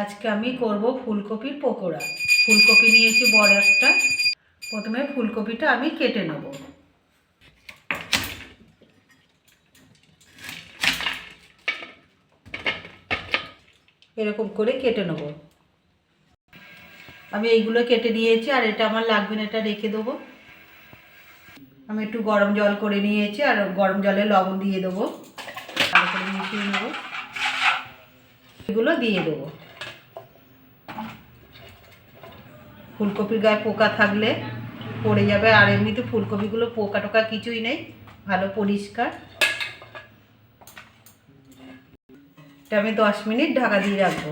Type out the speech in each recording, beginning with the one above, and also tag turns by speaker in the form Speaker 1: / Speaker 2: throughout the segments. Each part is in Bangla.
Speaker 1: আজকে আমি করব ফুলকপির পকোড়া। ফুলকপি নিয়েছি বড় একটা। প্রথমে ফুলকপিটা আমি কেটে নেব। এরকম করে কেটে নেব। আমি এইগুলো কেটে নিয়েছি আর এটা আমার লাগবে না, এটা রেখে দেবো। আমি একটু গরম জল করে নিয়েছি আর গরম জলে লবণ দিয়ে দেবো। করে মিশিয়ে নেব। এগুলো দিয়ে দেবো। ফুলকপির গায়ে পোকা থাকলে পড়ে যাবে। আর এমনিতে ফুলকপিগুলো পোকা টোকা কিছুই নেই, ভালো পরিষ্কার। এটা আমি দশ মিনিট ঢাকা দিয়ে রাখব।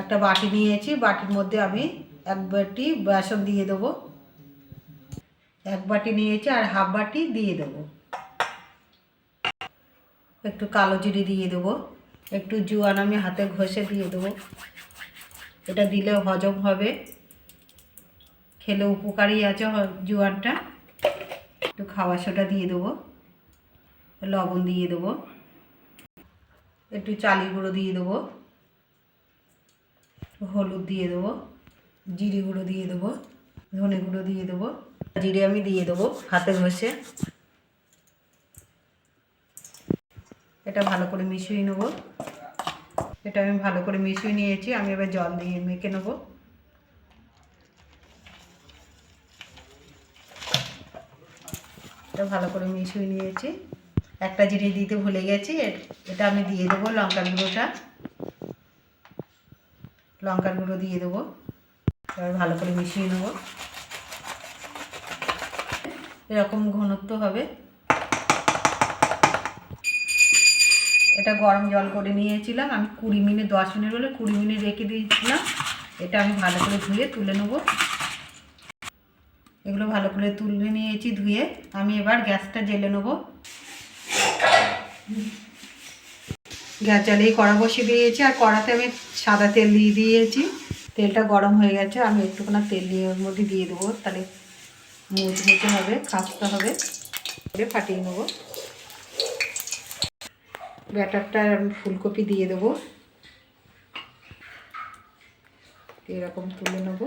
Speaker 1: একটা বাটি নিয়েছি, বাটির মধ্যে আমি এক বাটি বেসন দিয়ে দেবো। এক বাটি নিয়েছি আর হাফ বাটি দিয়ে দেবো। একটু কালো জিরে দিয়ে দেবো। একটু জোয়ান আমি হাতে ঘষে দিয়ে দেবো। এটা দিলে হজম হবে। খেলে উপকারী আছে জোয়ানটা একটু খাওয়া সোটা দিয়ে দেবো। লবণ দিয়ে দেবো। একটু চালি গুঁড়ো দিয়ে দেবো। হলুদ দিয়ে দেবো। জিরে গুঁড়ো দিয়ে দেবো। ধনে গুঁড়ো দিয়ে দেবো। জিরে আমি দিয়ে দেবো হাতে ঘষে। এটা ভালো করে মিশিয়ে নেব। এটা আমি ভালো করে মিশিয়ে নিয়েছি, আমি এবার জল দিয়ে মেখে নেব। এটা ভালো করে মিশিয়ে নিয়েছি। একটা জিনিস দিতে ভুলে গেছি এটা আমি দিয়ে দেবো লঙ্কার গুঁড়োটা। লঙ্কার গুঁড়ো দিয়ে দেবো। এবার ভালো করে মিশিয়ে নেব। এরকম ঘনত্ব হবে। এটা গরম জল করে নিয়েছিলাম। আমি কুড়ি মিনিট, দশ মিনিট বলে কুড়ি মিনিট রেখে দিয়েছিলাম। এটা আমি ভালো করে ধুয়ে তুলে নেব। এগুলো ভালো করে তুলে নিয়েছি ধুয়ে। আমি এবার গ্যাসটা জেলে নেব। গ্যাস জ্বালিয়ে কড়া বসিয়ে দিয়েছি। আর কড়াতে আমি সাদা তেল দিয়ে দিয়েছি। তেলটা গরম হয়ে গেছে। আমি একটুখানি তেল দিয়ে ওর মধ্যে দিয়ে দেবো। তাহলে মুচমুচে হবে খাস্তে হবে। ফাটিয়ে নেব। ব্যাটারটা আমি ফুলকপি দিয়ে দেবো। এরকম তুলে নেব।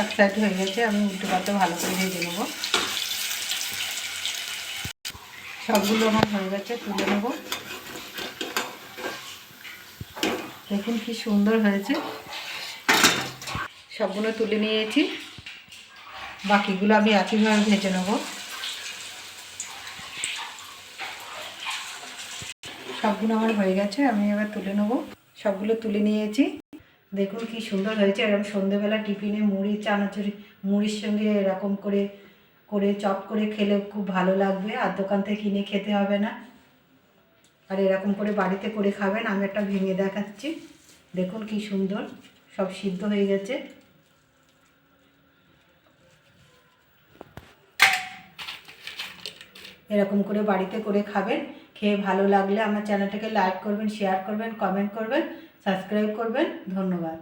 Speaker 1: এক সাইড হয়ে গেছে, আমি উল্টো পাল্টা ভালো করে ভেজে নেব। সবগুলো আমার হয়ে গেছে, তুলে নেব। দেখুন কি সুন্দর হয়েছে। সবগুলো তুলে নিয়েছি। বাকিগুলো আমি একইভাবে ভেজে নেব। সবগুলো আমার হয়ে গেছে, আমি এবার তুলে নেব। সবগুলো তুলে নিয়েছি। দেখুন কি সুন্দর হয়েছে, এরকম সন্ধেবেলা টিফিনে মুড়ি, চানাচুরি, মুড়ির সঙ্গে এরকম করে করে, চপ করে খেলে খুব ভালো লাগবে। আর দোকান থেকে কিনে খেতে হবে না। আর এরকম করে বাড়িতে করে খাবেন, আমি একটা ভেঙে দেখাচ্ছি। দেখুন কি সুন্দর, সব সিদ্ধ হয়ে গেছে। এরকম করে বাড়িতে করে খাবেন, খেয়ে ভালো লাগলে আমার চ্যানেলটাকে লাইক করবেন, শেয়ার করবেন, কমেন্ট করবেন, সাবস্ক্রাইব করবেন। ধন্যবাদ।